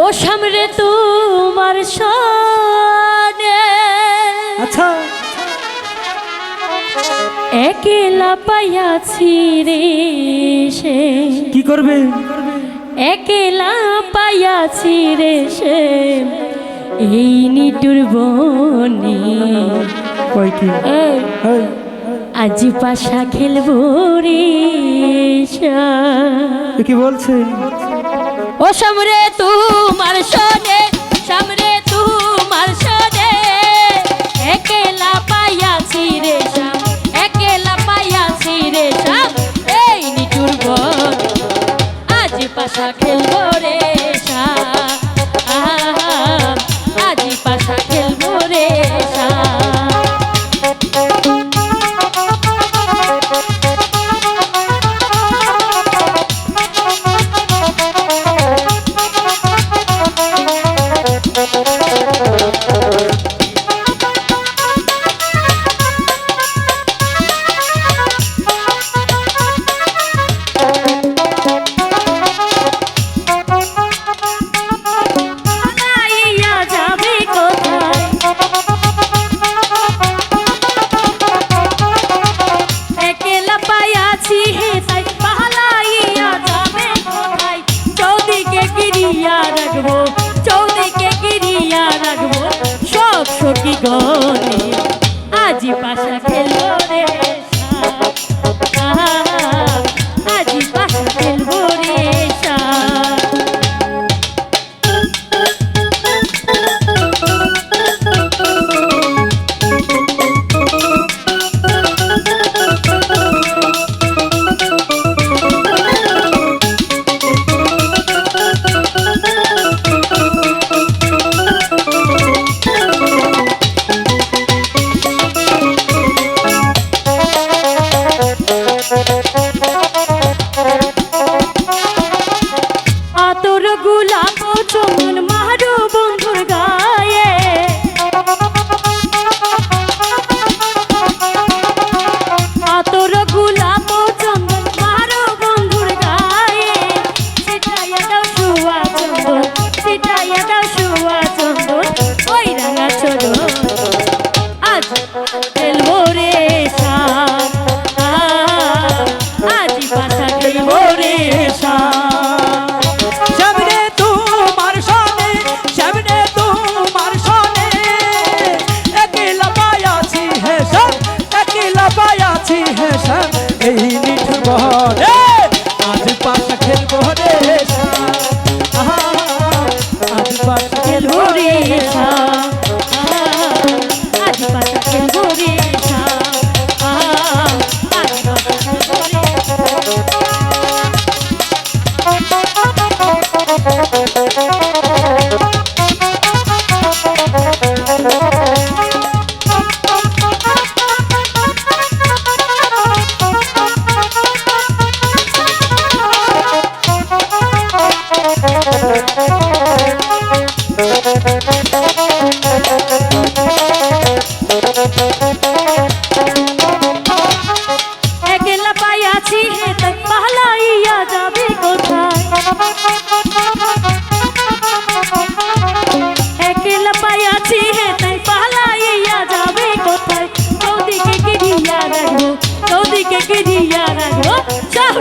বসাম রে তোমার সনে। আচ্ছা। একেলা পাইয়াছি রে সে। কি করবে? একেলা পাইয়াছি রে সে। এই নিটুর বনে। কয় কি? হ্যাঁ। আজি পাশা খেলব রে কি বলছে? ও সামরে তোমার সনে, সামরে তোমার সনে, একেলা পাইয়াছি রে শ্যাম একেলা পাইয়াছি রে শ্যাম এই নিচুর ঘর, আজ পাশা খেলব রে শ্যাম গনে আজি পাশা এই নিঠুর বহরে ফিরিয়া রাখো চাও